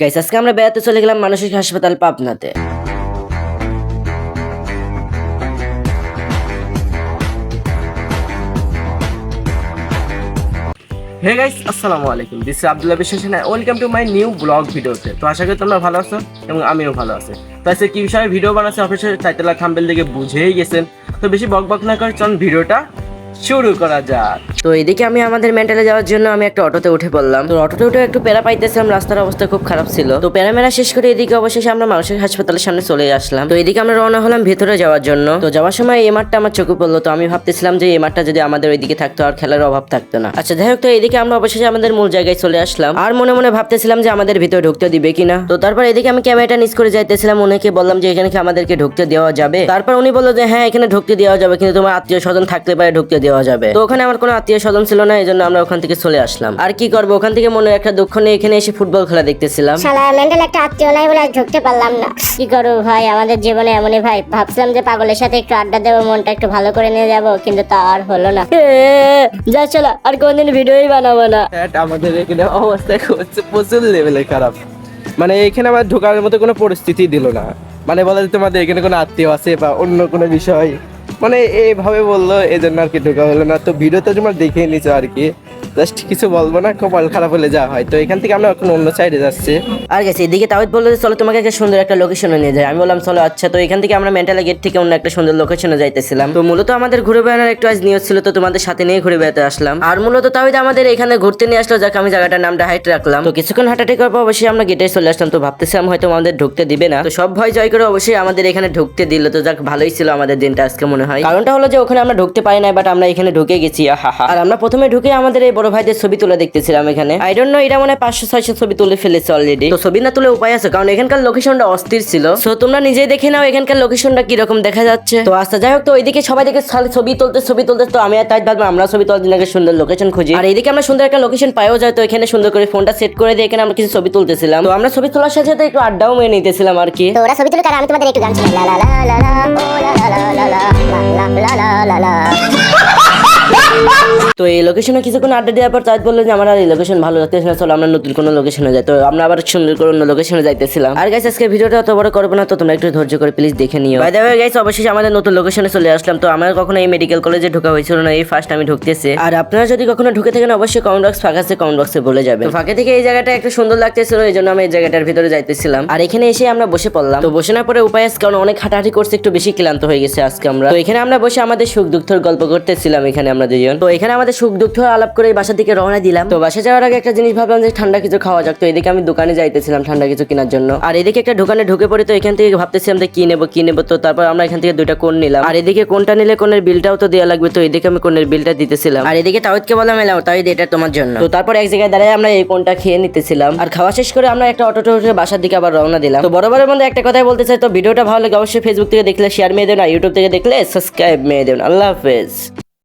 Guys আজকে আমরা বেড়াতে চলে গেলাম মানসিক হাসপাতাল পাবনাতে। হে গাইস আসসালামু আলাইকুম। This is Abdullah Biswas welcome to my new blog ভিডিওতে তো আশা করি তোমরা ভালো আছো এবং আমিও ভালো আছি। তো আজকে কি বিষয়ে ভিডিও বানাচ্ছে অফিসের টাইটেল থাম্বেল দেখে বুঝেই গেছেন। তো বেশি বক বক না করে চলুন ভিডিওটা শুরু করা যাক। তো এদিকে আমি আমাদের মেন্টালে যাওয়ার জন্য আমি একটা অটোতে উঠে পড়লাম। তো অটোতে উঠে একটু প্যারা পাইতেছিলাম, রাস্তার অবস্থা খুব খারাপ ছিল। তো প্যারা মেরা শেষ করে এদিকে অবশেষে আমরা মানসিক হাসপাতালের সামনে চলে আসলাম। তো এদিকে আমরা রওনা হলাম ভেতরে যাওয়ার জন্য। তো যাওয়ার সময় এই মাঠটা আমার চোখে পড়ল, তো আমি ভাবতেছিলাম যে এই মাঠটা যদি আমাদের ওইদিকে থাকতো, আর খেলার অভাব থাকতো না। আচ্ছা যাই হোক, তো এদিকে আমরা অবশেষে আমাদের মূল জায়গায় চলে আসলাম। আর মনে মনে ভাবতেছিলাম যে আমাদের ভিতরে ঢুকতে দিবে কিনা। তো তারপর এদিকে আমি ক্যামেরাটা নিচ করে যাইতেছিলাম, উনিকে বললাম যে এখানে কি আমাদেরকে ঢুকতে দেওয়া যাবে? তারপর উনি বলল যে হ্যাঁ এখানে ঢুকতে দেওয়া যাবে, কিন্তু তোমার আত্মীয় স্বজন থাকতে পারে, ঢুকতে দেওয়া যাবে। তো ওখানে আমার কোনো আত্মীয় স্বজন ছিল না এই জন্য আমরা ওখান থেকে চলে আসলাম। আর কি করব ওখান থেকে মনে একটা দুঃখ নিয়ে এখানে এসে ফুটবল খেলা দেখতেছিলাম। শালা মেন্টাল একটা আত্মীয় নাই বলে ঢুকতে পারলাম না। কি করব ভাই আমাদের জীবনে এমনই ভাই। ভাবছিলাম যে পাগলের সাথে একটু আড্ডা দেবো মনটা একটু ভালো করে নিয়ে যাব কিন্তু তা আর হলো না। এ, যা চলো আর কোনদিন ভিডিওই বানাবো না। আমাদের এখানে অবস্থা হচ্ছে প্রচুর লেভেলে খারাপ। মানে এখানে আমার ঢোকার মতো কোনো পরিস্থিতি দিল না। মানে বলে যে তোমাদের এখানে কোনো আত্মীয় আছে বা অন্য কোনো বিষয়? মানে এইভাবে বলল এই জন্য আর কি ঢোকা হলো না। তো ভিডিও তো তোমার দেখে নিছো আর কি। জাস্ট কিছু বলব না, কপাল খারাপ হলে যা হয়। তো এখান থেকে আমরা এখন অন্য সাইডে যাচ্ছি। আর গেছে, এদিকে তাওয়াত বলল যে, চলো তোমাকে একটা সুন্দর একটা লোকেশনে নিয়ে যায় আমি বললাম, চলো আচ্ছা। তো এখান থেকে আমরা মেন্টাল গেট থেকে অন্য একটা সুন্দর লোকেশনে যাইতেছিলাম। তো মূলত আমাদের ঘুরে বেড়ানোর একটু আজ নিউজ ছিল, তো তোমাদের সাথে নিয়ে ঘুরে বেড়াতে আসলাম। আর মূলত তাওয়াত আমাদের এখানে ঘুরতে নিয়ে আসলো, যাকে, আমি জায়গাটার নামটা হাইট রাখলাম। তো কিছুক্ষণ হাঁটাহাঁটি করার পর অবশ্যই আমরা গেটে চলে আসলাম। তো ভাবতেছিলাম হয়তো আমাদের ঢুকতে দিবে না। তো সব ভয় জয় করে অবশ্যই আমাদের এখানে ঢুকতে দিল। তো যাক, ভালোই ছিল আমাদের দিনটা আজকে মনে হয়। কারণটা হলো যে, ওখানে আমরা ঢুকতে পারি না বাট আমরা এখানে ঢুকে গেছি আর আমরা প্রথমে ঢুকে আমাদের এই বড় ভাইদের ছবি তুলে দেখতেছিলাম এখানে আই ডোন্ট নো এটা মনে হয় পাঁচশো ছয়শো ছবি তুলে ফেলেছে অলরেডি তো ছবি না তুলে উপায় আছে কারণ এখানকার লোকেশনটা অস্থির ছিল তো তোমরা নিজেই দেখে নাও এখানকার লোকেশনটা কীরকম দেখা যাচ্ছে তো আচ্ছা যাই হোক তো ওইদিকে সবাই দেখে ছবি তুলতে ছবি তুলতে তো আমি আর তাই ভাবলাম আমরা ছবি তোলার দিন আগে সুন্দর লোকেশন খুঁজি আর এইদিকে আমরা সুন্দর একটা লোকেশন পাইও যায় তো এখানে সুন্দর করে ফোনটা সেট করে দিয়ে এখানে আমরা কিছু ছবি তুলতেছিলাম তো আমরা ছবি তোলার সাথে সাথে একটু আড্ডাও মেরে নিতেছিলাম আর কি তো ওরা ছবি আর আমি তোমাদের একটু গান শোনাই লা লা লা লা লা লা লোকেশনে কিছুক্ষণ আড্ডা দেওয়ার পর তাজ বলল যে আমার আর এই লোকেশন ভালো লাগতেছে না, চলো আমরা নতুন কোনো লোকেশনে যাই। তো আমরা আবার সুন্দর করে অন্য লোকেশনে যাইতেছিলাম। আর গাইস আজকে ভিডিওটা অত বড় করব না, তো তোমরা একটু ধৈর্য করে প্লিজ দেখে নিও। বাই দ্য ওয়ে গাইস অবশ্যই আমাদের নতুন লোকেশনে চলে আসলাম, তো আমার কখনো এই মেডিকেল কলেজে ঢোকা হয়েছিল না, এই ফার্স্ট আমি ঢুকতেছি। আর আপনারা যদি কখনো ঢুকে থাকেন, অবশ্যই কমেন্ট বক্স ফাঁকা আছে কমেন্ট বক্সে বলে যাবে ফাঁকে থেকে এই জায়গাটা একটু সুন্দর লাগতেছিল, এই জন্য আমি এই জায়গাটার ভিতরে যাইতেছিলাম। আর এখানে এসে আমরা বসে পড়লাম। তো বসে না পরে উপায় আছে কারণ অনেক হাঁটাহাঁটি করছে, একটু বেশি ক্লান্ত হয়ে গেছে আজকে আমরা। তো এখানে আমরা বসে আমাদের সুখ দুঃখের গল্প করতেছিলাম এখানে আমরা দুজন। তো এখানে আমাদের সুখ দুঃখ আলাপ করে এই বাসা থেকে রওনা দিলাম। তো বাসা যাওয়ার আগে একটা জিনিস ভাবলাম যে ঠান্ডা কিছু খাওয়া যাক। তো এদিকে আমি দোকানে যাইতেছিলাম ঠান্ডা কিছু কেনার জন্য। আর এদিকে একটা দোকানে ঢুকে পড়ে তো এখান থেকে ভাবতেছিলাম যে কি নেব কি নেব। তো তারপর আমরা এখান থেকে দুইটা কোন নিলাম। আর এদিকে কোনটা নিলে কোনের বিলটাও তো দেওয়া লাগবে। তো এদিকে আমি কোনের বিলটা দিতেছিলাম। আর এদিকে তাওয়াতকে বললাম এলাম তাওয়াত এটা তোমার জন্য। তো তারপর এক জায়গায় দাঁড়ায় আমরা এই কোনটা খেয়ে নিতেছিলাম। আর খাওয়া শেষ করে আমরা একটা অটোটো উঠে বাসার দিকে আবার রওনা দিলাম। তো বরাবরের মধ্যে একটা কথাই বলতে চাই, তো ভিডিওটা ভালো লাগে অবশ্যই ফেসবুক থেকে দেখলে শেয়ার মেয়ে দেবেন আর ইউটিউব থেকে দেখলে সাবস্ক্রাইব মেয়ে দেবেন আল্লাহ হাফেজ।